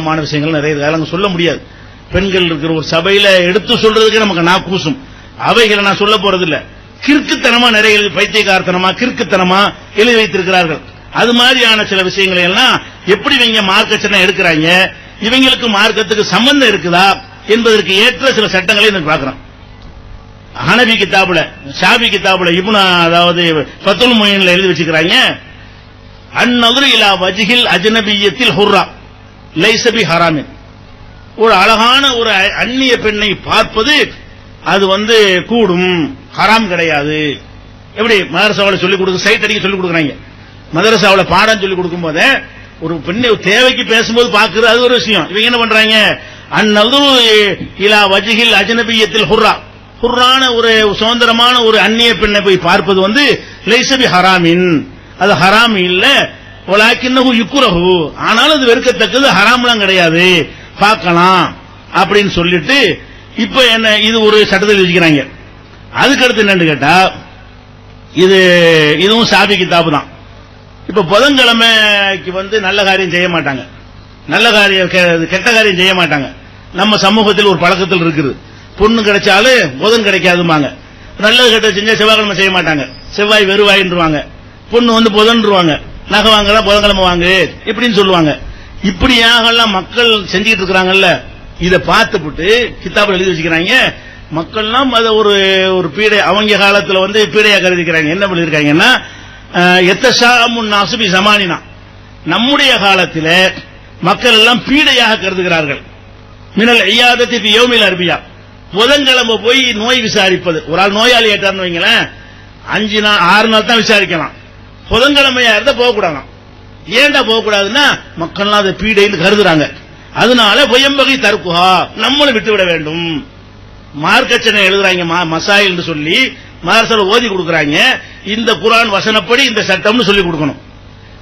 மான விஷயங்கள் நிறைய இருக்கு. சொல்ல முடியாது. பெண்கள் இருக்கிற ஒரு சபையில எடுத்து சொல்றதுக்கு நமக்கு நான் கூசும். அவைகளை நான் சொல்ல போறது இல்ல கிறுக்குத்தனமா நிறைய பைத்தியகார்த்தனமா கிறுக்குத்தனமா எழுதி வைத்திருக்கிறார்கள். அது மாதிரியான சில விஷயங்களை எல்லாம் எப்படி இவங்க மார்க்கச்சனை எடுக்கிறாங்க? இவங்களுக்கு மார்க்கத்துக்கு சம்பந்தம் இருக்குதா? என்பதற்கு ஏற்ற சில சட்டங்களை நான் பார்க்கிறோம். ஹனபி கிதாபுல ஷாபி கிதாபுல இபுனா அதாவது பத்துல் மொயின்ல எழுதி வச்சுக்கிறாங்க அந்நதுரு இலா வஜிகில் அஜ்னபியத்தில் ஹுர்ரா. லைசபி ஹராமின் ஒரு அழகான ஒரு அந்நிய பெண்ணை பார்ப்பது அது வந்து கூடும். ஹராம் கிடையாது. எப்படி மதரசாவில் சொல்லிக் கொடுக்க சைட் அடிக்க சொல்லிக் கொடுக்குறாங்க. மதரசாவில் பாடம் சொல்லிக் கொடுக்கும் போதே ஒரு பெண்ணை தேவைக்கு பேசும்போது பார்க்கிறது அது ஒரு விஷயம். இவங்க என்ன பண்றாங்க? அந்நதுரு இலா வஜிகில் அஜ்னபியத்தில் ஹுர்ரா. ஹுர்ரான ஒரு சுதந்திரமான ஒரு அந்நிய பெண்ணை போய் பார்ப்பது வந்து லைசபி ஹராமின். அது ஹராம் இல்ல வலாக்கின்னஹு யுக்குரஹு. ஆனாலும் அது வெறுக்கத்தக்கது ஹராம்லாம் கிடையாது. பார்க்கலாம் அப்படின்னு சொல்லிட்டு இப்ப என்ன இது ஒரு சட்டத்தில் வச்சுக்கிறாங்க. அதுக்கடுத்து என்னன்னு கேட்டா இது இதுவும் சாபி கிதாபு தான். இப்ப புதன்கிழமைக்கு வந்து நல்ல காரியம் செய்ய மாட்டாங்க. நல்ல காரியம் கெ- கெட்ட காரியம் செய்ய மாட்டாங்க. நம்ம சமூகத்தில் ஒரு பழக்கத்தில் இருக்குது. பொண்ணு கிடைச்சாலும் புதன் கிடைக்காதுமாங்க நல்லது கெட்ட செஞ்சா செவ்வாய்க்கிழமை செய்ய மாட்டாங்க. செவ்வாய் வெறுவாயின்றுவாங்க. பொண்ணு வந்து புதன்றுவாங்க. நகை வாங்கல புதன்கிழமை வாங்கு இப்படின்னு சொல்லுவாங்க. இப்படியாகலாம் மக்கள் செஞ்சுக்கிட்டு இருக்கிறாங்கல்ல இதை பார்த்துப்புட்டு கித்தாபில் எழுதி வச்சுக்கிறாங்க. மக்கள்லாம் அதை ஒரு ஒரு பீடை அவங்க காலத்தில் வந்து பீடையா கருதிக்கிறாங்க. என்ன பண்ணிருக்காங்கன்னா எத்தசாமுன் நாசுபி சமானினா. நம்முடைய காலத்தில் மக்கள் எல்லாம் பீடையாக கருதுகிறார்கள். மினல் ஐயாதத்தி பி யோமில் அரபியா. புதன்கிழமை போய் நோய் விசாரிப்பது. ஒரு ஆள் நோயாளி ஏற்றார்னு வைங்களேன் அஞ்சு நாள் ஆறு நாள் தான் விசாரிக்கலாம். புதன்கிழமையா இருந்தா போகக்கூடாதாம் ஏன்டா போகக்கூடாதுன்னா மக்கள்லாம் அதை பீடைன்னு கருதுறாங்க. அதனால பொயம்பகை தற்குஹா நம்மளும் விட்டு விட வேண்டும். மார்க்கச்சனை எழுதுறாங்க ம- மசாயில் என்று சொல்லி மார்சல் ஓதி கொடுக்கறாங்க. இந்த குரான் வசனப்படி இந்த சட்டம்னு சொல்லி கொடுக்கணும்.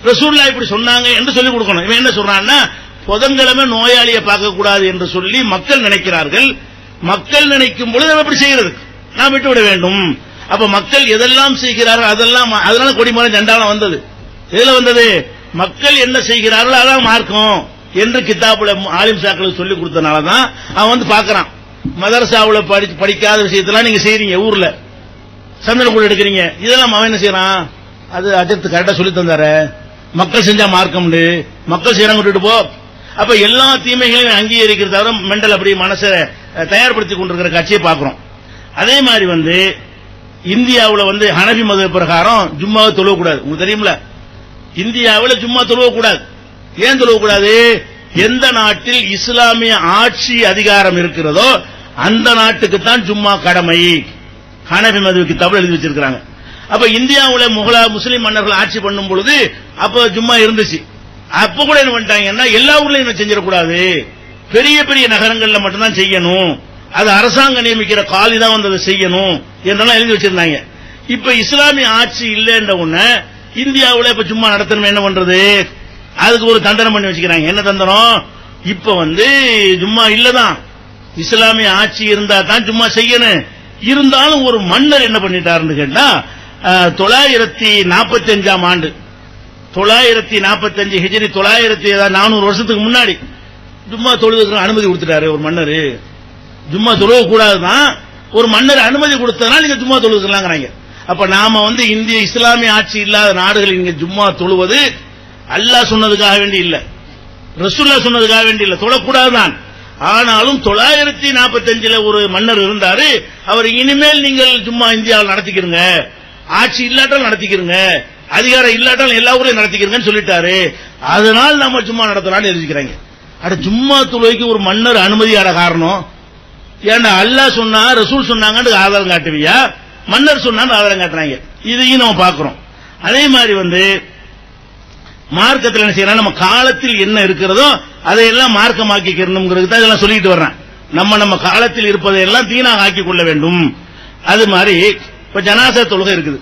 ரசூல்லா இப்படி சொன்னாங்க என்று சொல்லி கொடுக்கணும். இவன் என்ன சொல்றான்னா புதன்கிழமை நோயாளியை பார்க்க கூடாது என்று சொல்லி மக்கள் நினைக்கிறார்கள். மக்கள் நினைக்கும் பொழுது நம்ம இப்படி செய்யறது நாம் விட்டு விட வேண்டும். அப்ப மக்கள் எதெல்லாம் செய்கிறார்கள் அதெல்லாம் அதனால கொடிமரம் ஜண்டாலம் வந்தது. எதுல வந்தது? மக்கள் என்ன செய்கிறார்கள் அதான் மார்க்கம் என்று கித்தாப்புல ஆலிம் சாக்களுக்கு சொல்லி கொடுத்தனால தான் அவன் வந்து பாக்குறான் மதரசாவில் படிச்சு படிக்காத விஷயத்தெல்லாம் நீங்க செய்யறீங்க ஊர்ல. சந்தன கூட எடுக்கிறீங்க. இதெல்லாம் அவன் என்ன செய்யறான் அது அஜத்து கரெக்டா சொல்லி தந்தாரு. மக்கள் செஞ்சா மார்க்கம்னு மக்கள் செய்யறாங்க விட்டுட்டு போ. அப்ப எல்லா தீமைகளையும் அங்கீகரிக்கிறது தவிர மெண்டல் அப்படி மனசை தயார்படுத்தி கொண்டிருக்கிற காட்சியை பார்க்கிறோம். அதே மாதிரி வந்து இந்தியாவில் வந்து ஹனபி மத பிரகாரம் ஜும்மாவை தொழுவக்கூடாது உங்களுக்கு தெரியுமில? இந்தியாவில் ஜும்மா தொழுவக்கூடாது ஏன் தொழுவக்கூடாது எந்த நாட்டில் இஸ்லாமிய ஆட்சி அதிகாரம் இருக்கிறதோ அந்த நாட்டுக்கு தான் ஜும்மா கடமை. ஹனபி மதுவுக்கு தமிழ் எழுதி வச்சிருக்காங்க அப்ப இந்தியாவுல முகலா முஸ்லீம் மன்னர்கள் ஆட்சி பண்ணும் பொழுது அப்ப ஜும்மா இருந்துச்சு. அப்ப கூட என்ன பண்ணிட்டாங்கன்னா எல்லா ஊர்லயும் செஞ்சிடக்கூடாது? பெரிய பெரிய நகரங்கள்ல மட்டும்தான் செய்யணும். அது அரசாங்கம் நியமிக்கிற காலி தான் வந்து அதை செய்யணும் என்றெல்லாம் எழுதி வச்சிருந்தாங்க. இப்ப இஸ்லாமிய ஆட்சி இல்லைன்ற உடனே இந்தியாவில் இப்ப சும்மா நடத்தணும் என்ன பண்றது? அதுக்கு ஒரு தண்டனம் பண்ணி வச்சுக்கிறாங்க. என்ன தண்டனம் இப்ப வந்து சும்மா இல்லதான். இஸ்லாமிய ஆட்சி இருந்தா தான் சும்மா செய்யணும். இருந்தாலும் ஒரு மன்னர் என்ன பண்ணிட்டாருன்னு கேட்டா தொள்ளாயிரத்தி நாற்பத்தி அஞ்சாம் ஆண்டு. தொள்ளாயிரத்தி நாற்பத்தஞ்சு ஹிஜரி தொள்ளாயிரத்தி நானூறு வருஷத்துக்கு முன்னாடி. சும்மா தொழுதுக்கு அனுமதி கொடுத்துட்டாரு ஒரு மன்னர். ஜும்மா தொழுக கூடாதுதான் ஒரு மன்னர் அனுமதி கொடுத்ததுனால நீங்க ஜும்மா தொழுகிறாங்க அப்ப நாம வந்து இந்திய இஸ்லாமிய ஆட்சி இல்லாத நாடுகளில் நீங்க ஜும்மா தொழுவது அல்லாஹ் சொன்னதுக்காக வேண்டி இல்ல. ரசுல்லா சொன்னதுக்காக வேண்டி இல்ல. தொழக்கூடாதுதான். ஆனாலும் தொள்ளாயிரத்தி நாற்பத்தஞ்சுல ஒரு மன்னர் இருந்தாரு. அவர் இனிமேல் நீங்கள் சும்மா இந்தியாவில் நடத்திக்கிறங்க ஆட்சி இல்லாட்டாலும் நடத்திக்கிறங்க அதிகாரம் இல்லாட்டாலும் எல்லா ஊரையும் நடத்திக்கிறங்கன்னு சொல்லிட்டாரு. அதனால் நம்ம சும்மா நடத்தலாம்னு எழுதிக்கிறாங்க. அட ஜும்மா துளைக்கு ஒரு மன்னர் அனுமதியாட காரணம் ஏன்டா அல்லாஹ் சொன்னா ரசூல் சொன்னாங்கன்னு ஆதாரம் காட்டுவியா? மன்னர் சொன்னான்னு ஆதாரம் காட்டுறாங்க. இதையும் நம்ம பார்க்கிறோம். அதே மாதிரி வந்து மார்க்கத்தில் என்ன செய்யறோம் நம்ம காலத்தில் என்ன இருக்கிறதோ அதையெல்லாம் மார்க்கமாக்கிக்கிறணுங்கிறது தான் இதெல்லாம் சொல்லிட்டு வர்றேன். நம்ம நம்ம காலத்தில் இருப்பதை எல்லாம் தீனாக ஆக்கிக் கொள்ள வேண்டும். அது மாதிரி இப்ப ஜனாசா தொழுகை இருக்குது.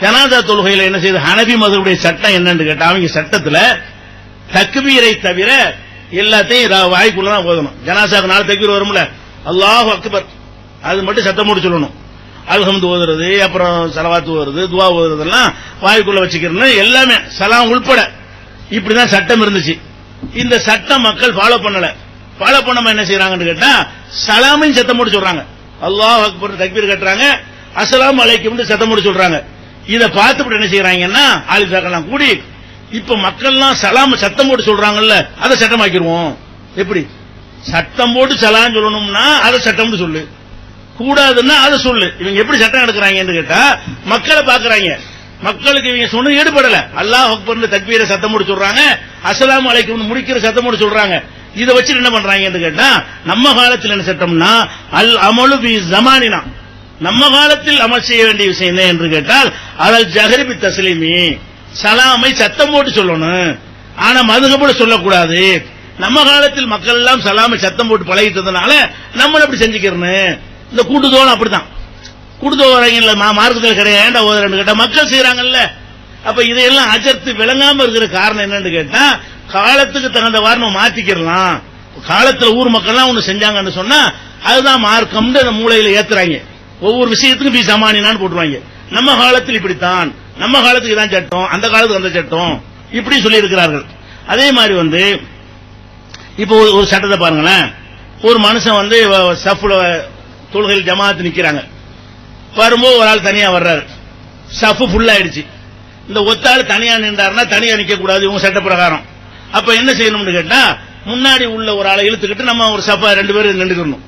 ஜனாதா தொழுகையில என்ன செய்யுது? ஹனபி மதுடைய சட்டம் என்னன்னு கேட்டா அவங்க சட்டத்துல தக்பீரை தவிர எல்லாத்தையும் ரா- தான் ஓதணும். ஜனாசாக்கு நாலு தக்பீர் வரும்ல? அல்லாஹ் அக்பர். அது மட்டும் சத்தம் போட்டு சொல்லணும். அல்ஹம்து ஓதுறது அப்புறம் சலவாத்து ஓதுறது துவா ஓதுறதெல்லாம் வாய்க்குள்ள வச்சுக்கிறேன்னு எல்லாமே சலாம் உள்பட. இப்படிதான் சட்டம் இருந்துச்சு. இந்த சட்டம் மக்கள் ஃபாலோ பண்ணல. ஃபாலோ பண்ணாம என்ன செய்யறாங்கன்னு கேட்டா சலாமையும் சத்தம் போட்டு சொல்றாங்க. அல்லாஹ் அக்பர் தக்பீர் கட்டுறாங்க அஸ்ஸலாமு அலைக்கும் சத்தம் போட்டு சொல்றாங்க. இதை பார்த்து என்ன செய்யறாங்கன்னா ஆலிசாக்கெல்லாம் கூடி இப்ப மக்கள்லாம் சலாம் சத்தம் போட்டு சொல்றாங்கல்ல அதை சட்டமாக்கிடுவோம். எப்படி? சத்தம் போட்டு சலான்னு சொல்லணும்னா அதை சட்டம்னு சொல்லு. கூடாதுன்னா அதை சொல்லு. இவங்க எப்படி சட்டம் எடுக்கிறாங்கன்னு கேட்டா மக்களை பாக்குறாங்க மக்களுக்கு இவங்க சொன்னது ஈடுபடல. அல்லாஹ் அக்பர்னு தக்பீரை சத்தம் போட்டு சொல்றாங்க அஸ்ஸலாமு அலைக்கும் முடிக்கிற சத்தம் போட்டு சொல்றாங்க. இதை வச்சு என்ன பண்றாங்கன்னு கேட்டா நம்ம காலத்தில் என்ன சட்டம்னா அல் அமலு பி ஜமானினா. நம்ம காலத்தில் அமல் செய்ய வேண்டிய விஷயம் என்ன என்று கேட்டால் அதல் ஜஹரிபி தஸ்லீமி. சலாமை சத்தம் போட்டு சொல்லணும். ஆனா மதுகப்பட சொல்லக்கூடாது. நம்ம காலத்தில் மக்கள் எல்லாம் சலாம சத்தம் போட்டு பழகிட்டு இருந்தனால நம்மளும் அப்படி செஞ்சுக்கிறோன்னு இந்த கூட்டுதோலம் அப்படித்தான். கூட்டுதோல மார்க்கத்தில் கிடையாது. ஏன்டா ஓதுறேன்னு கேட்டா மக்கள் செய்யறாங்கல்ல அப்ப இதையெல்லாம் அஜர்த்து விளங்காம இருக்கிற காரணம் என்னன்னு கேட்டா காலத்துக்கு தகுந்த வாரம் மாத்திக்கிறலாம். காலத்துல ஊர் மக்கள்லாம் ஒண்ணு செஞ்சாங்கன்னு சொன்னா அதுதான் மார்க்கம்னு அந்த மூளையில ஏத்துறாங்க. ஒவ்வொரு விஷயத்துக்கும் பி சமானினான்னு போட்டுருவாங்க. நம்ம காலத்தில் இப்படித்தான். நம்ம காலத்துக்கு இதான் சட்டம். அந்த காலத்துக்கு அந்த சட்டம். இப்படி சொல்லி இருக்கிறார்கள் அதே மாதிரி வந்து இப்போ ஒரு- ஒரு சட்டத்தை பாருங்களேன். ஒரு மனுஷன் வந்து வ- சஃப்ல தொழுகையில் ஜமாத்து நிக்கிறாங்க. வரும்போது ஒரு ஆள் தனியா வர்றாரு. சஃப் ஃபுல் ஆயிடுச்சு. இந்த ஒத்தாள் தனியா நின்றாருன்னா தனியா நிக்க கூடாது இவங்க சட்ட பிரகாரம் அப்ப என்ன செய்யணும்னு கேட்டா முன்னாடி உள்ள ஒரு ஆளை இழுத்துக்கிட்டு நம்ம ஒரு சஃபா ரெண்டு பேரும் நின்றுக்கணும்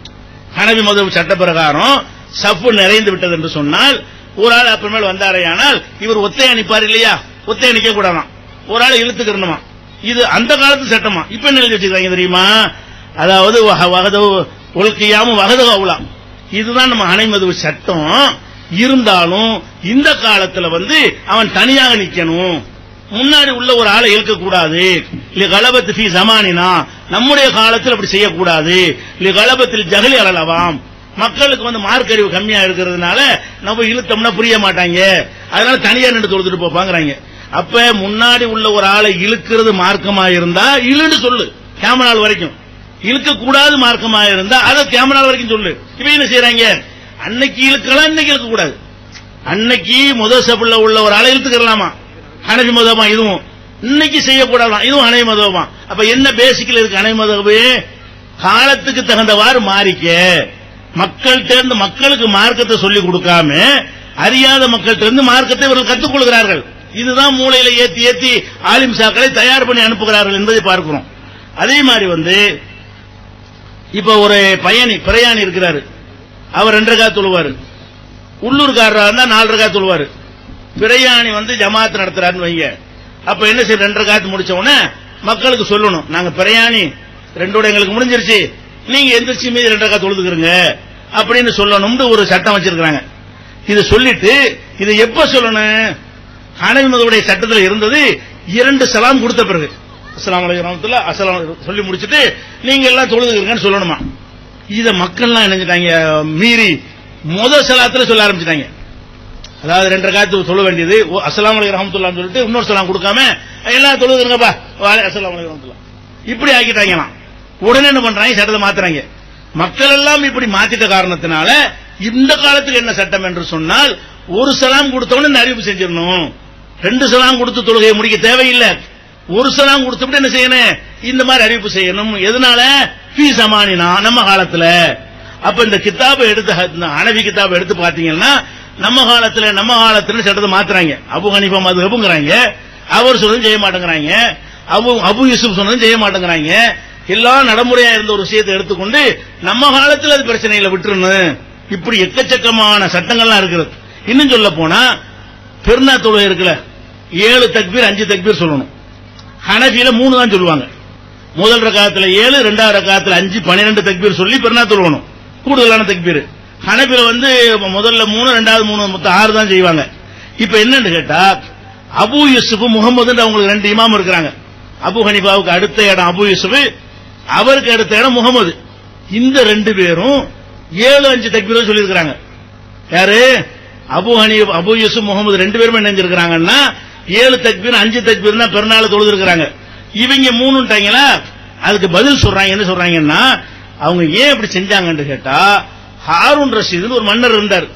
ஹனவி மத சட்ட பிரகாரம் சஃப்பு நிறைந்து விட்டது என்று சொன்னால் ஒரு ஆள் அப்புறமேல் வந்தாரையானால் இவர் ஒத்தையை நிப்பார் இல்லையா? ஒத்தையை நிக்க கூடாதான் ஒரு ஆள் இழுத்துக்கிறணுமா இது அந்த காலத்து சட்டமா. இப்ப என்ன எழுதி வச்சிருக்காங்க தெரியுமா? அதாவது வக- வகது ஒழுக்கையாம அவுலாம் இதுதான் நம்ம அணைமது சட்டம். இருந்தாலும் இந்த காலத்துல வந்து அவன் தனியாக நிக்கணும். முன்னாடி உள்ள ஒரு ஆளை இழுக்க கூடாது இல்ல கலபத்து ஃபி சமானினா. நம்முடைய காலத்தில் அப்படி செய்யக்கூடாது. இல்ல கலபத்தில் ஜகலி அழலவாம் மக்களுக்கு வந்து மார்க் அறிவு கம்மியா இருக்கிறதுனால நம்ம இழுத்தோம்னா புரிய மாட்டாங்க. அதனால தனியார் நின்று தொழுதுட்டு போப்பாங்கிறாங்க. அப்ப முன்னாடி உள்ள ஒரு ஆளை இழுக்கிறது மார்க்கமா இருந்தா இழுன்னு சொல்லு. கேமரால் வரைக்கும். இழுக்க கூடாது மார்க்கமா இருந்தா அதை கேமரால் வரைக்கும் சொல்லு. இப்ப என்ன செய்யறாங்க அன்னைக்கு இழுக்கலாம் இன்னைக்கு இழுக்க கூடாது அன்னைக்கு முதல் சபுள்ள உள்ள ஒரு ஆளை இழுத்துக்கலாமா ஹனபி மதமா இதுவும். இன்னைக்கு செய்யக்கூடாதான் இதுவும் அணை மதமா. அப்ப என்ன பேசிக்கல இருக்கு அணை மதவு காலத்துக்கு தகுந்தவாறு மாறிக்க. மக்கள் தேர்ந்து மக்களுக்கு மார்க்கத்தை சொல்லிக் கொடுக்காம அறியாத மக்கள்கிட்ட இருந்து மார்க்கத்தை இவர்கள் கற்றுக் கொள்கிறார்கள். இதுதான் மூளையில ஏத்தி ஏத்தி ஆலிம் சாக்களை தயார் பண்ணி அனுப்புகிறார்கள் என்பதை பார்க்கிறோம். அதே மாதிரி வந்து இப்ப ஒரு பயணி பிரயாணி இருக்கிறாரு. அவர் ரெண்டு ரகா தொழுவாரு. உள்ளூர்காரரா இருந்தா நாலு ரகா தொழுவாரு. பிரயாணி வந்து ஜமாத் நடத்துறாருன்னு வைங்க. அப்ப என்ன செய்ய ரெண்டு ரகாத்து முடிச்ச உடனே மக்களுக்கு சொல்லணும். நாங்க பிரயாணி ரெண்டோட எங்களுக்கு முடிஞ்சிருச்சு. நீங்க எந்திரிச்சு மீதி ரெண்டு ரகா தொழுதுக்கிறங்க அப்படின்னு சொல்லணும்னு ஒரு சட்டம் வச்சிருக்கிறாங்க. இதை சொல்லிட்டு இதை எப்ப சொல்லணும்? ஹனவி மதவுடைய சட்டத்தில் இருந்தது இரண்டு சலாம் கொடுத்த பிறகு. அஸ்லாம் அலைக்கும் வரஹ்மத்துல்லாஹ் சொல்லி முடிச்சிட்டு நீங்க எல்லாம் தொழுதுக்கிறீங்கன்னு சொல்லணுமா? இத மக்கள்லாம் நினைஞ்சிட்டாங்க மீறி முத சலாத்துல சொல்ல ஆரம்பிச்சிட்டாங்க. அதாவது ரெண்டு காத்து சொல்ல வேண்டியது. ஓ, அலி ரஹமத்துல்லாம் சொல்லிட்டு இன்னொரு சலாம் கொடுக்காம எல்லாம் தொழுதுங்கப்பா அஸ்லாம் அலி ரஹமத்துல்லா. இப்படி ஆக்கிட்டாங்களாம். உடனே என்ன பண்றாங்க? சட்டத்தை மாத்துறாங்க. மக்கள் எல்லாம் இப்படி மாத்திட்ட காரணத்தினால இந்த காலத்தில் என்ன சட்டம் என்று சொன்னால் ஒரு சலாம் கொடுத்தவன இந்த அறிவிப்பு செஞ்சிடணும். ரெண்டு சலாம் கொடுத்து தொழுகையை முடிக்க தேவையில்லை. ஒரு சலாம் கொடுத்துட்டு என்ன செய்யணும்? இந்த மாதிரி அறிவிப்பு செய்யணும். எதனால? ஃபீ சமானினா நம்ம காலத்துல. அப்ப இந்த கித்தாபை எடுத்து அணவி அனவி எடுத்து பாத்தீங்கன்னா நம்ம காலத்துல நம்ம காலத்துல சட்டத்தை மாத்துறாங்க. அபு ஹனிஃபா மதுஹபுங்கிறாங்க. அவர் சொன்னதும் செய்ய மாட்டேங்கிறாங்க. அபு அபு யூசுப் சொன்னதும் செய்ய மாட்டேங்கிறாங்க. எல்லாம் நடைமுறையா இருந்த ஒரு விஷயத்தை எடுத்துக்கொண்டு நம்ம காலத்துல அது பிரச்சனைகளை விட்டுருன்னு. இப்படி எக்கச்சக்கமான சட்டங்கள்லாம் இருக்கிறது. இன்னும் சொல்ல போனா பெருநா தொழுகை இருக்குல்ல. ஏழு தக்பீர் அஞ்சு தக்பீர் சொல்லணும். ஹனஃபியில மூணு தான் சொல்லுவாங்க. முதல் ரகாத்துல ஏழு ரெண்டாவது ரகாத்துல அஞ்சு பன்னிரெண்டு தக்பீர் சொல்லி பெருநா தொழுவணும் கூடுதலான தக்பீர். ஹனபில வந்து முதல்ல மூணு ரெண்டாவது மூணு மொத்தம் ஆறு தான் செய்வாங்க. இப்ப என்னன்னு கேட்டா அபு யூசுப் முகமது அவங்களுக்கு ரெண்டு இமாம் இருக்கிறாங்க. அபு ஹனிஃபாவுக்கு அடுத்த இடம் அபு யூசுப் அவருக்கு அடுத்த இடம் முகமது இந்த ரெண்டு பேரும் ஏழு அஞ்சு தக்பீரும் சொல்லியிருக்கிறாங்க. யாரு? Abu Hani Abu Yusuf Muhammad ரெண்டு பேருமே நினைஞ்சிருக்கிறாங்கன்னா ஏழு தக்பீர் அஞ்சு தக்பீர் தான் பெருநாள் தொழுது இருக்கிறாங்க இவங்க மூணுட்டாங்களா அதுக்கு பதில் சொல்றாங்க என்ன சொல்றாங்கன்னா அவங்க ஏன் இப்படி செஞ்சாங்கன்னு கேட்டா ஹாரூன் ரஷீதுன்னு ஒரு மன்னர் இருந்தார்.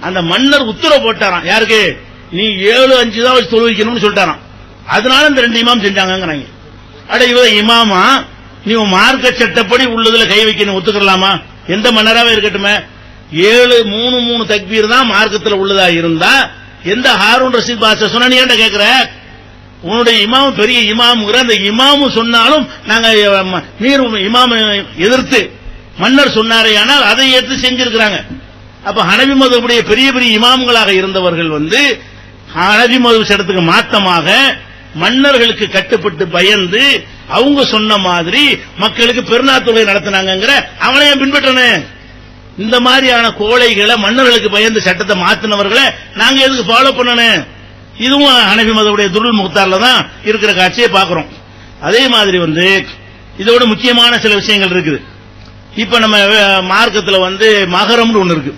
அந்த மன்னர் உத்தரவு போட்டாராம். யாருக்கு? நீ ஏழு அஞ்சு தான் வச்சு தொழுவிக்கணும்னு சொல்லிட்டாராம். அதனால இந்த ரெண்டு இமாம் செஞ்சாங்கங்கிறாங்க. அட இவ இமாமா நீ உன் மார்க்க சட்டப்படி உள்ளதுல கை வைக்கணும் ஒத்துக்கலாமா? எந்த மன்னராவே இருக்கட்டுமே. ஏழு மூணு மூணு தக்பீர் தான் மார்க்கத்தில் உள்ளதா இருந்தா எந்த ஹாரூன் ரஷீத் பாஷா சொன்ன நீ ஏன்டா உன்னுடைய இமாம் பெரிய இமாமுங்கிற அந்த இமாமு சொன்னாலும் நாங்க அஹ், நீர் இமாம எதிர்த்து மன்னர் சொன்னாரே ஆனால் அதை ஏற்று செஞ்சிருக்கிறாங்க. அப்ப ஹனவி மதுடைய பெரிய பெரிய இமாம்களாக இருந்தவர்கள் வந்து ஹனவி மது சட்டத்துக்கு மாத்தமாக மன்னர்களுக்கு கட்டுப்பட்டு பயந்து அவங்க சொன்ன மாதிரி மக்களுக்கு பெருநாள் தொகை நடத்தினாங்கிற அவனையும் பின்பற்றனே இந்த மாதிரியான கோழைகளை மன்னர்களுக்கு பயந்து சட்டத்தை மாத்தினவர்களை நாங்க எதுக்கு ஃபாலோ பண்ணணும்? இதுவும் ஹனபி மதவுடைய துருள் முகத்தாரில் தான் இருக்கிற காட்சியை பார்க்கிறோம். அதே மாதிரி வந்து இதோட முக்கியமான சில விஷயங்கள் இருக்குது. இப்ப நம்ம மார்க்கத்தில் வந்து மகரம்னு ஒன்று இருக்கு.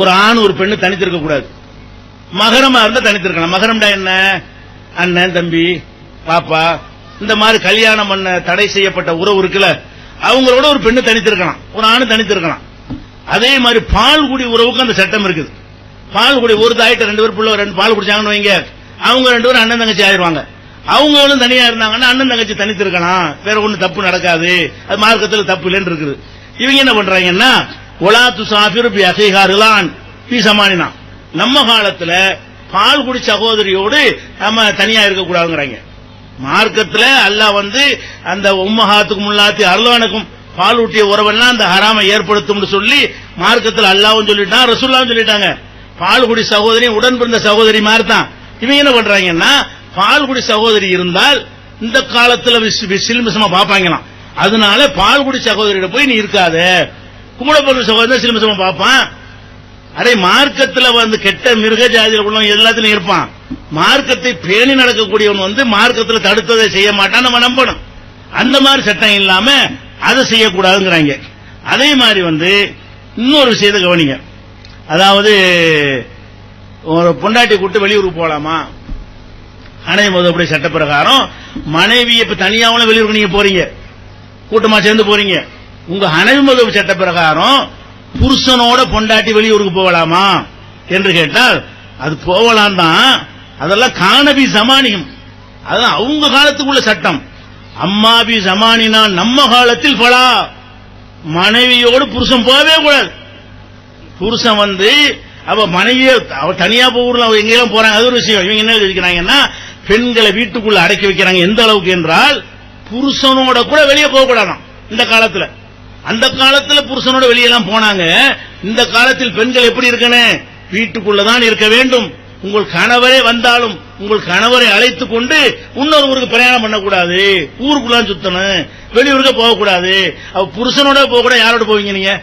ஒரு ஆண் ஒரு பெண்ணு தனித்திருக்க கூடாது. மகரமா இருந்தா தனித்திருக்கலாம். மகரம்டா என்ன? அண்ணன் தம்பி பாப்பா இந்த மாதிரி கல்யாணம் பண்ண தடை செய்யப்பட்ட உறவு இருக்குல்ல அவங்களோட ஒரு பெண்ணு தனித்திருக்கலாம். ஒரு ஆணு தனித்திருக்கலாம். அதே மாதிரி பால் குடி உறவுக்கு அந்த சட்டம் இருக்குது. பால் குடி ஒரு தாயிட்ட ரெண்டு பேர் பிள்ளை ரெண்டு பால் குடிச்சாங்கன்னு வைங்க. அவங்க ரெண்டு பேரும் அண்ணன் தங்கச்சி ஆயிருவாங்க அவங்களும் தனியா இருந்தாங்கன்னா அண்ணன் தங்கச்சி தனித்திருக்கலாம். வேற ஒண்ணு தப்பு நடக்காது. அது மார்க்கத்தில் தப்பு இல்லைன்னு இருக்குது. இவங்க என்ன பண்றாங்கன்னா ஒலாத்து சாபிர் பி அசைகாருலான் பி சமானினா நம்ம காலத்துல பால் குடி சகோதரியோடு நம்ம தனியா இருக்கக்கூடாதுங்கிறாங்க. மார்க்கத்துல அல்லாஹ் வந்து அந்த உம்மஹாத்துக்கும் முல்லாத்தி அருளானுக்கும் பால் ஊட்டிய உறவெல்லாம் அந்த ஹராமை ஏற்படுத்தும்னு சொல்லி மார்க்கத்தில் அல்லாவும் சொல்லிட்டான் ரசூல்லாவும் சொல்லிட்டாங்க. பால்குடி சகோதரி உடன் பிறந்த சகோதரி மாதிரி தான் இவங்க என்ன பண்றாங்கன்னா பால்குடி சகோதரி இருந்தால் இந்த காலத்துல சிலுமிசமா பாப்பாங்களாம் அதனால பால்குடி சகோதரியிட போய் நீ இருக்காத. கும்பலப்பள்ளி சகோதரி சிலுமிசமா பாப்பான் அடே மார்க்கத்துல வந்து கெட்ட மிருக ஜாதியில் உள்ளவன் எல்லாத்திலும் இருப்பான். மார்க்கத்தை பேணி நடக்கக்கூடியவன் வந்து மார்க்கத்துல தடுத்ததை செய்ய மாட்டான் நம்ம நம்பணும். அந்த மாதிரி சட்டம் இல்லாம அதை செய்யக்கூடாதுங்கிறாங்க. அதே மாதிரி வந்து இன்னொரு விஷயத்தை கவனிங்க. அதாவது ஒரு பொண்டாட்டி கூட்டு வெளியூருக்கு போலாமா? அணையும் போது அப்படி சட்ட பிரகாரம் மனைவி இப்ப தனியாவும் வெளியூருக்கு நீங்க போறீங்க. கூட்டமா சேர்ந்து போறீங்க. உங்க அணைவு மதவு சட்ட பிரகாரம் புருஷனோட பொண்டாட்டி வெளியூருக்கு போகலாமா என்று கேட்டால் அது போகலாம் தான் அதெல்லாம் காணபி சமானியம். அதெல்லாம் அவங்க காலத்துக்குள்ள சட்டம். அம்மாபி சமானினா நம்ம காலத்தில் பலா. மனைவியோடு புருஷன் போகவே கூடாது. புருஷன் வந்து அவ மனைவியே அவ தனியா ஊர்ல அவ எங்கெல்லாம் போறாங்க. அது ஒரு விஷயம். இவங்க என்ன இருக்கிறாங்கன்னா பெண்களை வீட்டுக்குள்ள அடக்கி வைக்கிறாங்க. எந்த அளவுக்கு என்றால் புருஷனோட கூட வெளியே போக இந்த காலத்துல. அந்த காலத்துல புருஷனோட வெளியெல்லாம் போனாங்க. இந்த காலத்தில் பெண்கள் எப்படி இருக்கணும் வீட்டுக்குள்ளதான் இருக்க வேண்டும். உங்கள் கணவரே வந்தாலும் உங்கள் கணவரை அழைத்துக் கொண்டு இன்னொரு ஊருக்கு பிரயாணம் பண்ணக்கூடாது. ஊருக்குள்ளான் சுத்தணும். வெளியூருக்கு போகக்கூடாது. அவ புருஷனோட போக கூட யாரோட போவீங்க நீங்க?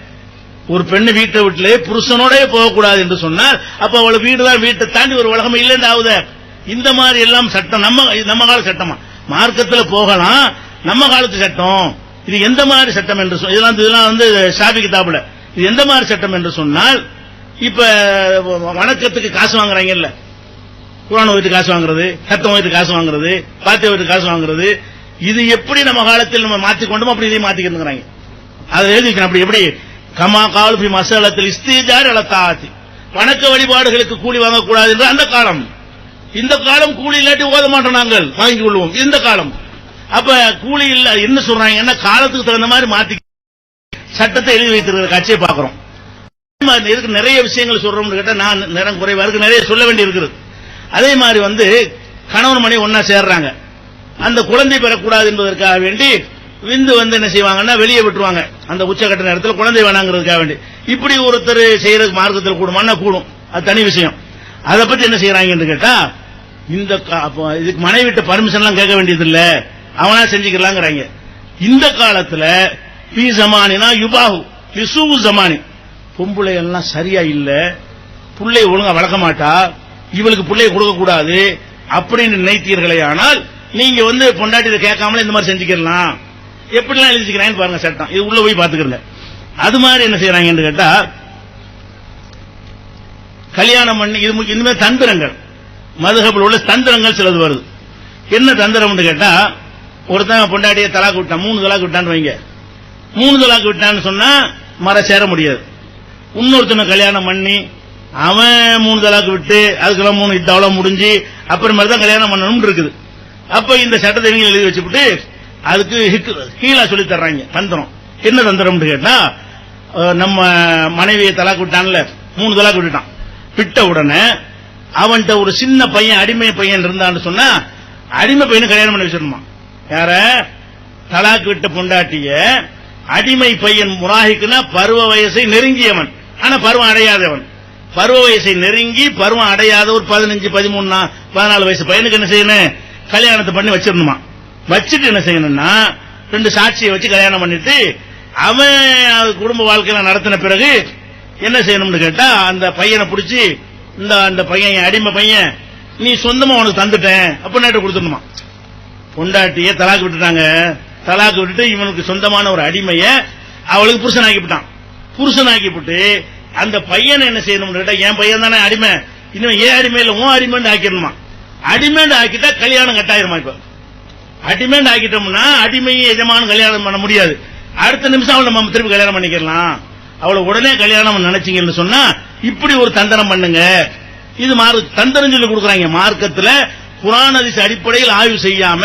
ஒரு பெண்ணு வீட்டை விட்டுல புருஷனோட போகக்கூடாது என்று சொன்னால் அப்ப அவள் வீடுதான் வீட்டை தாண்டி ஒரு உலகம் இல்லைன்னு ஆகுத. இந்த மாதிரி எல்லாம் சட்டம் நம்ம நம்ம கால சட்டமா. மார்க்கத்துல போகலாம் நம்ம காலத்து சட்டம். இது எந்த மாதிரி சட்டம் என்று இதெல்லாம் இதெல்லாம் வந்து ஷாபி கிதாபுல. இது எந்த மாதிரி சட்டம் என்று சொன்னால் இப்ப வணக்கத்துக்கு காசு வாங்குறாங்கல்ல. குரான் வைத்து காசு வாங்குறது சத்தம் வைத்து காசு வாங்குறது பாத்திய வைத்து காசு வாங்குறது இது எப்படி நம்ம காலத்தில் நம்ம மாத்திக்கொண்டோம் அப்படி இதையும் மாத்திக்கிறாங்க அதை எழுதி அப்படி எப்படி? கமா காலுபி மசாலத்தில் இஸ்தீஜார் அளத்தாத்தி வணக்க வழிபாடுகளுக்கு கூலி வாங்கக்கூடாது என்று அந்த காலம். இந்த காலம் கூலி இல்லாட்டி ஓத மாட்டோம் நாங்கள். வாங்கிக் கொள்வோம். இந்த காலம். அப்ப கூலி இல்ல என்ன சொல்றாங்கன்னா காலத்துக்கு தகுந்த மாதிரி மாத்தி சட்டத்தை எழுதி வைத்திருக்கிற காட்சியை பார்க்கிறோம். இதுக்கு நிறைய விஷயங்கள் சொல்றோம்னு கேட்டா நான் நேரம் குறைவா இருக்கு. நிறைய சொல்ல வேண்டி இருக்கிறது அதே மாதிரி வந்து கணவன் மணி ஒன்னா சேர்றாங்க. அந்த குழந்தை பெறக்கூடாது என்பதற்காக வேண்டி விந்து வந்து என்ன செய்வாங்கன்னா வெளியே விட்டுருவாங்க. அந்த உச்சகட்ட நேரத்தில் குழந்தை வேணாங்கிறதுக்காக வேண்டி. இப்படி ஒருத்தர் செய்யற மார்க்கத்தில் கூடுமானா கூடும். அது தனி விஷயம். அதை பத்தி என்ன செய்யறாங்கன்னு கேட்டா இந்த கா- அப்போ இதுக்கு மனைவிட்ட பர்மிஷன் எல்லாம் கேட்க வேண்டியது இல்லை அவனா செஞ்சுக்கலாங்கிறாங்க. இந்த காலத்துல பி ஜமானினா யுபாஹு பிசு ஜமானி. பொம்பளை எல்லாம் சரியா இல்ல பிள்ளை ஒழுங்கா வளர்க்க மாட்டா இவளுக்கு பிள்ளைய கொடுக்க கூடாது அப்படின்னு நினைத்தீர்களே ஆனால் நீங்க வந்து பொண்டாட்டியை கேட்காமல இந்த மாதிரி செஞ்சுக்கலாம் எப்படிலாம் எழுதிக்கிறாங்க பாருங்க சட்டம். இது உள்ள போய் பாத்துக்கல அது மாதிரி என்ன செய்யறாங்கன்னு கேட்டா கல்யாணம் பண்ணி இது இனிமே தந்திரங்கள். மதுகபில் உள்ள தந்திரங்கள் சிலது வருது. என்ன தந்திரம்னு கேட்டா ஒருத்தன் பொண்டாட்டியை தலாக்கு விட்டான் மூணு தலாக்கு விட்டான்னு வைங்க. மூணு தலாக்கு விட்டான்னு சொன்னா மர சேர முடியாது. இன்னொருத்தனை கல்யாணம் பண்ணி அவன் மூணு தலாக்கு விட்டு அதுக்கெல்லாம் மூணு இத்தவளம் முடிஞ்சு அப்புறமேல தான் கல்யாணம் பண்ணணும்னு இருக்குது. அப்ப இந்த சட்டத்தை இவங்க எழுதி வச்சுட்டு அதுக்கு கீழா சொல்லி தர்றாங்க தந்திரம். என்ன தந்திரம்னு கேட்டா நம்ம மனைவியை தலாக்கு விட்டான்ல மூணு தலாக்கு விட்டுட்டான் விட்ட உடனே அவன்கிட்ட ஒரு சின்ன பையன் அடிமை பையன் இருந்தான்னு சொன்னா அடிமை பையனை கல்யாணம் பண்ணி வச்சிருந்தான் யார? தலாக்கு விட்ட பொண்டாட்டிய அடிமை பையன் முராகிக்குன்னா பருவ வயசை நெருங்கியவன். ஆனா பருவம் அடையாதவன். பருவ வயசை நெருங்கி பருவம் அடையாத ஒரு பதினஞ்சு பதிமூணு நா- பதினாலு வயசு பையனுக்கு என்ன செய்யணும்? கல்யாணத்தை பண்ணி வச்சிடணுமா? வச்சுட்டு என்ன செய்யணும்னா ரெண்டு சாட்சியை வச்சு கல்யாணம் பண்ணிட்டு அவன் குடும்ப வாழ்க்கையில நடத்தின பிறகு என்ன செய்யணும்னு கேட்டா அந்த பையனை பிடிச்சி இந்த அந்த பையன் என் அடிமை பையன் நீ சொந்தமா உனக்கு தந்துட்டேன் அப்படின்னு கொடுத்துடணுமா? பொண்டாட்டிய தலாக்கு விட்டுட்டாங்க. தலாக்கு விட்டுட்டு இவனுக்கு சொந்தமான ஒரு அடிமைய அவளுக்கு புருஷனாக்கி விட்டான். புருஷன் விட்டு அந்த பையனை என்ன செய்யணும் கேட்டா என் பையன் தானே அடிமை. இன்னும் ஏன் அடிமை இல்ல? உன் அடிமைன்னு ஆக்கிடணுமா? அடிமைன்னு ஆக்கிட்டா கல்யாணம் கட்டாயிருமா இப்ப? அடிமைன்னு ஆக்கிட்டோம்னா அடிமையும் எஜமான கல்யாணம் பண்ண முடியாது. அடுத்த நிமிஷம் அவளை நம்ம திருப்பி கல்யாணம் பண்ணிக்கலாம் அவளை உடனே கல்யாணம் நினைச்சீங்கன்னு சொன்னா இப்படி ஒரு தந்திரம் பண்ணுங்க. இது மார்க் தந்திரம் சொல்லி கொடுக்குறாங்க மார்க்கத்துல குரான் அதிச அடிப்படையில் ஆய்வு செய்யாம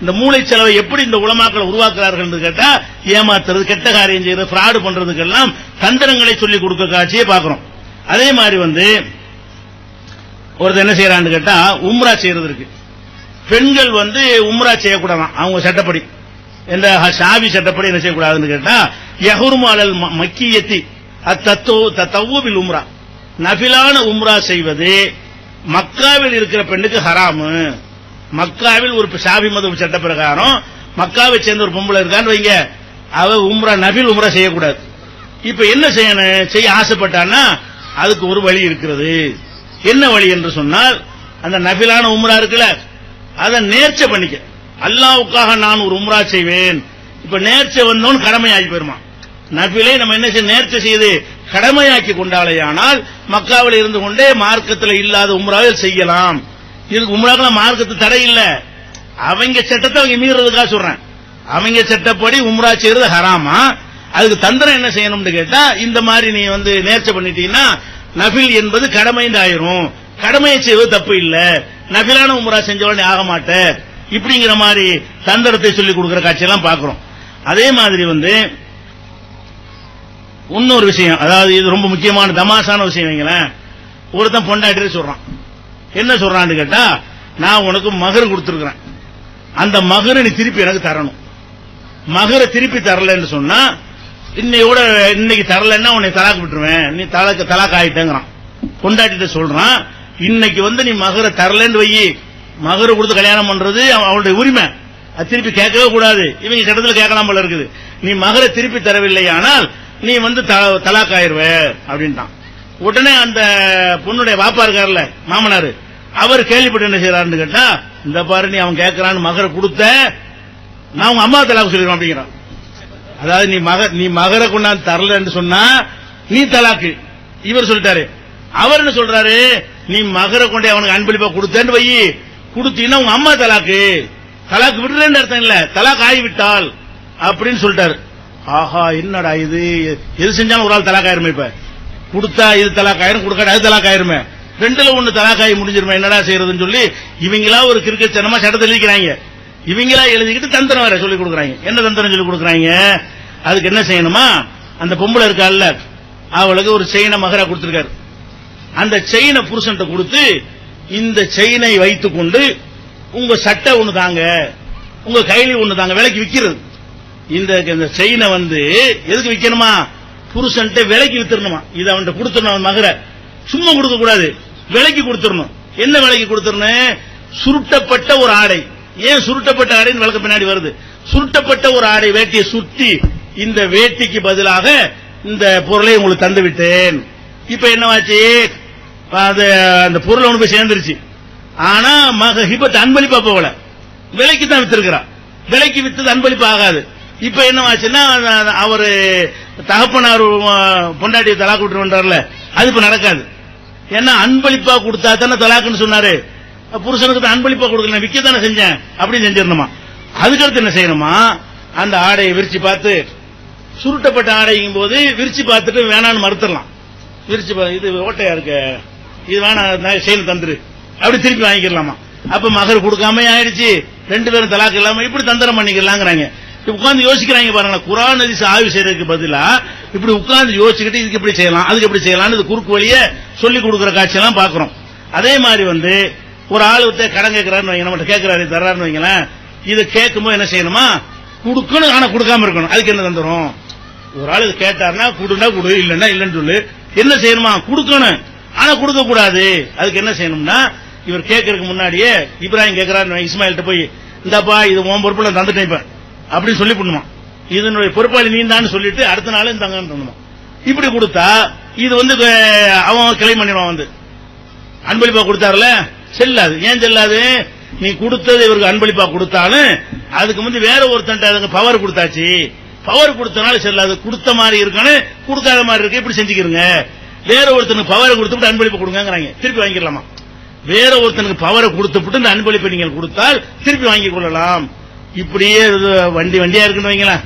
இந்த மூளை செலவை எப்படி இந்த உலமாக்களை உருவாக்குறார்கள் என்று கேட்டா ஏமாத்துறது கெட்ட காரியம் செய்யறது ஃப்ராடு பண்றதுக்கெல்லாம் தந்திரங்களை சொல்லி கொடுக்க காட்சியை பார்க்கிறோம். அதே மாதிரி வந்து ஒருத்தர் என்ன செய்யறான்னு கேட்டா உம்ரா செய்யறது இருக்கு. பெண்கள் வந்து உம்ரா செய்யக்கூடாதான். அவங்க சட்டப்படி. இந்த ஷாபி சட்டப்படி என்ன செய்யக்கூடாதுன்னு கேட்டா யஹுர்மு மக்கியத்தி அத்தத்தோ தத்தவுபில் உம்ரா. நபிலான உம்ரா செய்வது மக்காவில் இருக்கிற பெண்ணுக்கு ஹராமு. மக்காவில் ஒரு ஷாபி மத சட்ட பிரகாரம் மக்காவை சேர்ந்த ஒரு பொம்பளை இருக்கான்னு வைங்க. அவ உம்ரா நபில் உம்ரா செய்யக்கூடாது. இப்ப என்ன செய்யணும்? செய்ய ஆசைப்பட்டான்னா அதுக்கு ஒரு வழி இருக்கிறது. என்ன வழி என்று சொன்னால் அந்த நபிலான உம்ரா இருக்குல்ல அதை நேர்ச்சை பண்ணிக்க. அல்லாவுக்காக நான் ஒரு உம்ரா செய்வேன். இப்ப நேர்ச்சை வந்தோன்னு கடமையாகி போயிருமா. நபிலே நம்ம என்ன செய்ய நேர்ச்சை செய்து கடமையாக்கி கொண்டாலேயானால் மக்காவில் இருந்து கொண்டே மார்க்கத்தில் இல்லாத உம்ராவில் செய்யலாம். இதுக்கு உம்ராக்கெல்லாம் மார்க்கத்து தடை இல்ல. அவங்க சட்டத்தை அவங்க மீறதுக்காக சொல்றேன். அவங்க சட்டப்படி உம்ரா செய்யறது ஹராமா? அதுக்கு தந்திரம் என்ன செய்யணும்னு கேட்டா இந்த மாதிரி நீ வந்து நேர்ச்சை பண்ணிட்டீங்கன்னா நபில் என்பது கடமைன்னு ஆயிரும். கடமையை செய்வது தப்பு இல்ல. நபிலான உம்ரா செஞ்சவனே ஆக மாட்ட இப்படிங்கிற மாதிரி தந்திரத்தை சொல்லிக் கொடுக்கிற காட்சியெல்லாம் பாக்குறோம் அதே மாதிரி வந்து இன்னொரு விஷயம் அதாவது இது ரொம்ப முக்கியமான தமாசான விஷயம் வைங்களேன். ஒருத்தன் பொண்டாட்டி சொல்றான். என்ன சொல்றான்னு கேட்டா நான் உனக்கு மகர் கொடுத்திருக்கிறேன். அந்த மகரை நீ திருப்பி எனக்கு தரணும். மகரை திருப்பி தரலன்னு சொன்னா இன்னையோட இன்னைக்கு தரலன்னா உன்னை தலாக்கு விட்டுருவேன். நீ தலாக்கு தலாக்கு ஆயிட்டேங்கிறான். பொண்டாட்டிட்ட சொல்றான் இன்னைக்கு வந்து நீ மகரை தரலன்னு வையி மகரை கொடுத்து கல்யாணம் பண்றது அவளுடைய உரிமை. அது திருப்பி கேட்கவே கூடாது. இவங்க சட்டத்தில் கேட்கலாம் போல இருக்குது. நீ மகரை திருப்பி தரவில்லை ஆனால் நீ வந்து த- தலாக் ஆயிருவ அப்படின்ட்டான். உடனே அந்த பொண்ணுடைய வாப்பா இருக்காருல்ல மாமனார் அவர் கேள்விப்பட்டு என்ன செய்யறாருன்னு கேட்டா இந்த பாரு நீ அவன் கேட்கறான்னு மகரை கொடுத்த நான் உங்க அம்மா தலாக்கு சொல்லிடுவேன் அப்படிங்கிறான். அதாவது நீ மக நீ மகரை கொண்டாந்து தரலன்னு சொன்னா நீ தலாக்கு. இவர் சொல்லிட்டாரு. அவர் என்ன சொல்றாரு? நீ மகரை கொண்டே அவனுக்கு அன்பளிப்பா கொடுத்தேன்னு வை கொடுத்தீங்கன்னா உங்க அம்மா தலாக்கு. தலாக்கு விடுறேன்னு அர்த்தம் இல்ல. தலாக் ஆகிவிட்டால் அப்படின்னு சொல்லிட்டாரு. ஆஹா என்னடா இது? எது செஞ்சாலும் ஒரு ஆள் தலாக்காயிருமே இப்ப. கொடுத்தா இது தலாக்காயிரும் ஆயிரும் அது தலாக்காயிருமே. ரெண்டுல ஒண்ணு தலாக்காய் முடிஞ்சிருமே என்னடா செய்யறதுன்னு சொல்லி இவங்களா ஒரு கிரிக்கெட் சனமா சட்டத்தை எழுதிக்கிறாங்க இவங்களா எழுதிக்கிட்டு தந்திரம் வேற சொல்லி கொடுக்குறாங்க. என்ன தந்திரம் சொல்லி கொடுக்குறாங்க? அதுக்கு என்ன செய்யணுமா? அந்த பொம்பளை இருக்கால்ல அவளுக்கு ஒரு செயினை மகரா கொடுத்திருக்காரு. அந்த செயினை புருஷன்ட்ட கொடுத்து இந்த செயினை வைத்துக்கொண்டு உங்க சட்டை ஒண்ணு தாங்க உங்க கைலி ஒண்ணு தாங்க விலைக்கு விக்கிறது. இந்த இந்த செயினை வந்து எதுக்கு விற்கணுமா புருஷன்ட்ட விலைக்கு வித்துடணுமா இதை அவன்கிட்ட கொடுத்துடணும் அவன் மகர. சும்மா கொடுக்க கூடாது. விலைக்கு கொடுத்துடணும். என்ன விலைக்கு கொடுத்துடணும்? சுருட்டப்பட்ட ஒரு ஆடை. ஏன் சுருட்டப்பட்ட ஆடைன்னு விளக்க பின்னாடி வருது. சுருட்டப்பட்ட ஒரு ஆடை வேட்டியை சுத்தி இந்த வேட்டிக்கு பதிலாக இந்த பொருளை உங்களுக்கு தந்து விட்டேன் இப்ப என்னவாச்சு? அது அந்த பொருள் ஒன்று போய் சேர்ந்துருச்சு. ஆனா மக ஹிபத் அன்பளிப்பா போகல. விலைக்கு தான் வித்திருக்கிறான். விலைக்கு வித்தது அன்பளிப்பு ஆகாது. இப்ப என்னவாச்சுன்னா அவரு தகப்பனார் பொண்டாட்டியை தலாக்கு விட்டுருவார்ல அது இப்ப நடக்காது. ஏன்னா அன்பளிப்பா கொடுத்தா தானே தலாக்குன்னு சொன்னாரு. புருஷனுக்கு தான் அன்பளிப்பா கொடுக்கல விக்க தானே செஞ்சேன் அப்படின்னு செஞ்சிடணுமா? அதுக்கடுத்து என்ன செய்யணுமா? அந்த ஆடையை விரிச்சு பார்த்து சுருட்டப்பட்ட ஆடையும் போது விரிச்சு பார்த்துட்டு வேணான்னு மறுத்துடலாம். விரிச்சு பா- இது ஓட்டையா இருக்க? இது வேணாம் நான் தந்துரு. அப்படி திருப்பி வாங்கிக்கலாமா? அப்ப மகர் கொடுக்காம ஆயிடுச்சு ரெண்டு பேரும் தலாக்கு இல்லாம இப்படி தந்திரம் பண்ணிக்கலாங்கிறாங்க. உட்கார்ந்து யோசிக்கிறாங்க பாருங்களேன் குரான் ஹதீஸ் ஆய்வு செய்யறதுக்கு பதிலா இப்படி உட்கார்ந்து யோசிச்சுக்கிட்டு இதுக்கு எப்படி செய்யலாம் அதுக்கு எப்படி செய்யலாம்னு இது குறுக்கு வழிய சொல்லி கொடுக்குற காட்சியெல்லாம் பாக்குறோம் அதே மாதிரி வந்து ஒரு ஆள் வித்த கடன் கேட்கிறாருன்னு வைங்க நம்மகிட்ட கேட்கிறாரு தர்றாருன்னு வைங்களேன். இதை கேட்கும்போது என்ன செய்யணுமா? கொடுக்கணும் ஆனா கொடுக்காம இருக்கணும். அதுக்கு என்ன தந்துரும்? ஒரு ஆள் இது கேட்டாருன்னா கொடுனா கொடு இல்லன்னா இல்லைன்னு சொல்லு. என்ன செய்யணுமா? கொடுக்கணும். ஆனா கொடுக்க கூடாது அதுக்கு என்ன செய்யணும்னா இவர் கேட்கறதுக்கு முன்னாடியே இப்ராஹிம் கேட்கிறாரு இஸ்மாயில்கிட்ட போய் இந்தாப்பா இது உன் பொறுப்புல நான் தந்துட்டேன் இப்ப. அப்படின்னு சொல்லி பண்ணுமா? இதனுடைய பொறுப்பாளி நீ தான் சொல்லிட்டு அடுத்த நாள் தங்கன்னு தந்துமா இப்படி கொடுத்தா இது வந்து அவன் கிளைம் பண்ணிடுவான் வந்து. அன்பளிப்பா கொடுத்தாருல? செல்லாது. ஏன் செல்லாது? நீ கொடுத்தது இவருக்கு அன்பளிப்பா கொடுத்தாலும் அதுக்கு முந்தி வேற ஒருத்தன்ட்ட அதுக்கு பவர் கொடுத்தாச்சு. பவர் கொடுத்தனால செல்லாது. கொடுத்த மாதிரி இருக்கானு கொடுக்காத மாதிரி இருக்கு. இப்படி செஞ்சுக்கிறங்க. வேற ஒருத்தனுக்கு பவரை கொடுத்துட்டு அன்பளிப்பு கொடுங்கிறாங்க திருப்பி வாங்கிக்கலாமா? வேற ஒருத்தனுக்கு பவரை கொடுத்துட்டு இந்த அன்பளிப்பை நீங்கள் கொடுத்தால் திருப்பி வாங்கிக் கொள்ளலாம். இப்படியே இது வண்டி வண்டியா இருக்குன்னு வைங்களேன்.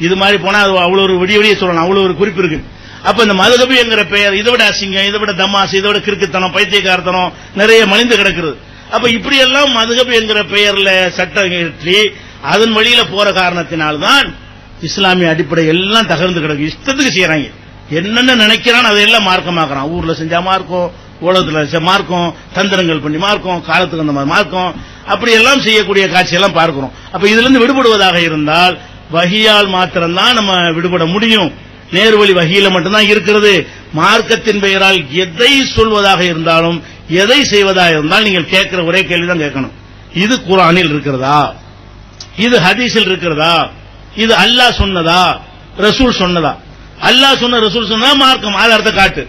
இது மாதிரி போனா அது அவ்வளவு ஒரு விடிய விடிய சொல்லலாம் அவ்வளவு ஒரு குறிப்பு இருக்கு. அப்ப இந்த மதுகபி என்கிற பெயர் இதை விட அசிங்கம் இதை விட தமாசு இதை விட கிறுக்குத்தனம் பைத்தியக்காரத்தனம் நிறைய மலிந்து கிடக்கிறது அப்ப இப்படி எல்லாம் மதுகபி என்கிற பெயர்ல சட்டம் இயற்றி அதன் வழியில போற காரணத்தினால்தான் இஸ்லாமிய அடிப்படை எல்லாம் தகர்ந்து கிடக்கு. இஷ்டத்துக்கு செய்யறாங்க. என்னென்ன நினைக்கிறான் அதையெல்லாம் மார்க்கமாக்குறான். ஊர்ல செஞ்சா மார்க்கம் உலகத்துல மார்க்கம் தந்திரங்கள் பண்ணி மார்க்கம் காலத்துக்கு அந்த மாதிரி மார்க்கம் அப்படி எல்லாம் செய்யக்கூடிய காட்சியெல்லாம் பார்க்கிறோம். அப்ப இதுல இருந்து விடுபடுவதாக இருந்தால் வகியால் மாத்திரம்தான் நம்ம விடுபட முடியும். நேர்வழி வகையில மட்டும்தான் இருக்கிறது. மார்க்கத்தின் பெயரால் எதை சொல்வதாக இருந்தாலும் எதை செய்வதாக இருந்தால் நீங்கள் கேட்கிற ஒரே கேள்விதான் கேட்கணும். இது குரானில் இருக்கிறதா? இது ஹதீஸில் இருக்கிறதா? இது அல்லாஹ் சொன்னதா? ரசூல் சொன்னதா? அல்லாஹ் சொன்ன ரசூல் சொன்னா மார்க்கம் ஆதாரத்தை காட்டு.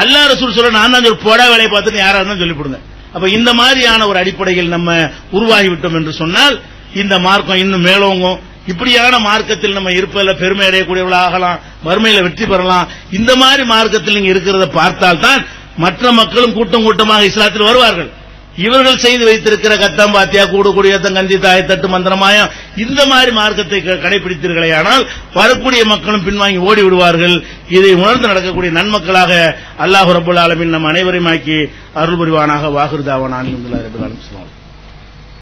அல்லா ரசூல் சொல்ல நான் தான் சொல்லி போடா வேலையை பார்த்துட்டு யாரா இருந்தாலும் சொல்லி கொடுங்க அப்ப இந்த மாதிரியான ஒரு அடிப்படையில் நம்ம உருவாகிவிட்டோம் என்று சொன்னால் இந்த மார்க்கம் இன்னும் மேலோங்கும். இப்படியான மார்க்கத்தில் நம்ம இருப்பதில் பெருமை அடையக்கூடியவர்களாக ஆகலாம் வறுமையில வெற்றி பெறலாம். இந்த மாதிரி மார்க்கத்தில் நீங்க இருக்கிறத பார்த்தால்தான் மற்ற மக்களும் கூட்டம் கூட்டமாக இஸ்லாத்தில் வருவார்கள். இவர்கள் செய்து வைத்திருக்கிற கத்தம் பாத்தியா கூடு குடியத்தம் கந்தி தாயத்தட்டு மந்திரமாயம் இந்த மாதிரி மார்க்கத்தை க- கடைபிடித்தீர்களே ஆனால் வரக்கூடிய மக்களும் பின்வாங்கி ஓடி விடுவார்கள். இதை உணர்ந்து நடக்கக்கூடிய நன்மக்களாக அல்லாஹு ரபுல் ஆலமின் நம் அனைவரையும் ஆக்கி அருள் புரிவானாக. வாகுர்தாவானான்